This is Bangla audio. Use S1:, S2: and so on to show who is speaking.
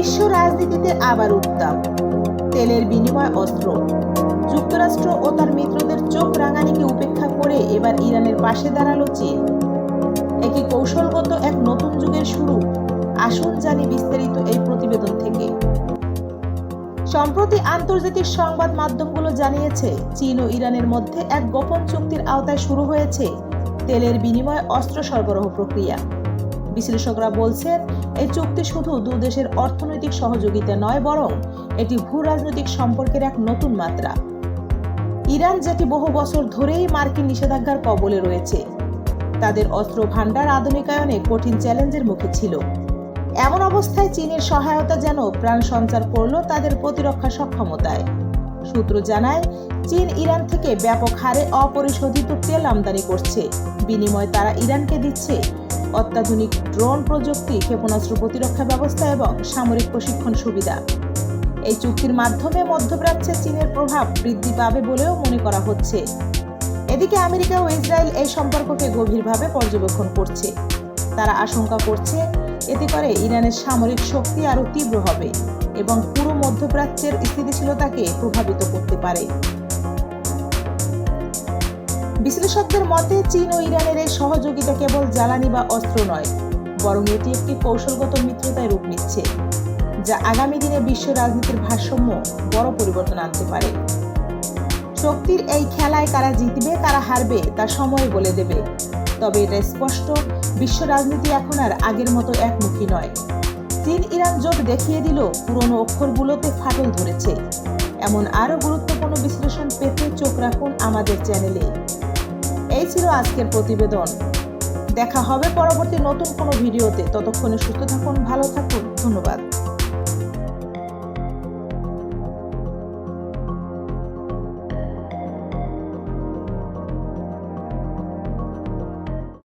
S1: বিশ্ব রাজনীতিতে আবার উত্তাপ। তেলের বিনিময় অস্ত্র। যুক্তরাষ্ট্র ও তার মিত্রদের চোখ রাঙানিকে উপেক্ষা করে এবার ইরানের পাশে দাঁড়াল চীন। একই কৌশলগত এক নতুন যুগের শুরু। আসুন জানি বিস্তারিত এই প্রতিবেদন থেকে। সম্প্রতি আন্তর্জাতিক সংবাদ মাধ্যমগুলো জানিয়েছে, চীন ও ইরানের মধ্যে এক গোপন চুক্তির আওতায় শুরু হয়েছে তেলের বিনিময়ে অস্ত্র সরবরাহ প্রক্রিয়া। বিশ্লেষকরা বলছেন এই চুক্তি শুধু দু দেশের অর্থনৈতিক সহযোগিতা নয়, বরং এটি ভূ রাজনৈতিক সম্পর্কের এক নতুন মাত্রা। ইরান যেটি বহু বছর ধরেই মার্কিন নিষেধাজ্ঞার কবলে রয়েছে, তাদের অস্ত্র ভাণ্ডার আধুনিকায়নে কঠিন চ্যালেঞ্জের মুখে ছিল। এমন অবস্থায় চীনের সহায়তা যেন প্রাণ সঞ্চার করল তাদের প্রতিরক্ষা সক্ষমতায়। সূত্র জানায়, চীন ইরান থেকে ব্যাপক হারে অপরিশোধিত তেল আমদানি করছে। বিনিময়ে তারা ইরানকে দিচ্ছে। অত্যাধুনিক ড্রোন প্রযুক্তি, ক্ষেপণাস্ত্র প্রতিরক্ষা ব্যবস্থা এবং সামরিক প্রশিক্ষণ সুবিধা। এই চুক্তির মাধ্যমে মধ্যপ্রাচ্যে চীনের প্রভাব বৃদ্ধি পাবে বলেও মনে করা হচ্ছে। এদিকে আমেরিকা ও ইসরায়েল এই সম্পর্ককে গভীরভাবে পর্যবেক্ষণ করছে। তারা আশঙ্কা করছে এতে করে ইরানের সামরিক শক্তি আরও তীব্র হবে এবং পুরো মধ্যপ্রাচ্যের স্থিতিশীলতাকে প্রভাবিত করতে পারে। বিশ্লেষকদের মতে, চীন ও ইরানের এই সহযোগিতা কেবল জ্বালানি বা অস্ত্র নয়, বরং এটি একটি কৌশলগত মিত্রতায় রূপ নিচ্ছে, যা আগামী দিনে বিশ্ব রাজনীতির ভারসাম্য বড় পরিবর্তন আনতে পারে। শক্তির এই খেলায় কারা জিতবে, কারা হারবে, তা সময় বলে দেবে। তবে এটা স্পষ্ট, বিশ্ব রাজনীতি এখন আর আগের মতো একমুখী নয়। চীন ইরান জোট দেখিয়ে দিল, পুরনো অক্ষরগুলোতে ফাটল ধরেছে। এমন আরও গুরুত্বপূর্ণ বিশ্লেষণ পেতে চোখ রাখুন আমাদের চ্যানেলে। এই ছিল আজকের প্রতিবেদন। দেখা হবে পরবর্তী নতুন কোনো ভিডিওতে। ততক্ষণে সুস্থ থাকুন, ভালো থাকুন, ধন্যবাদ।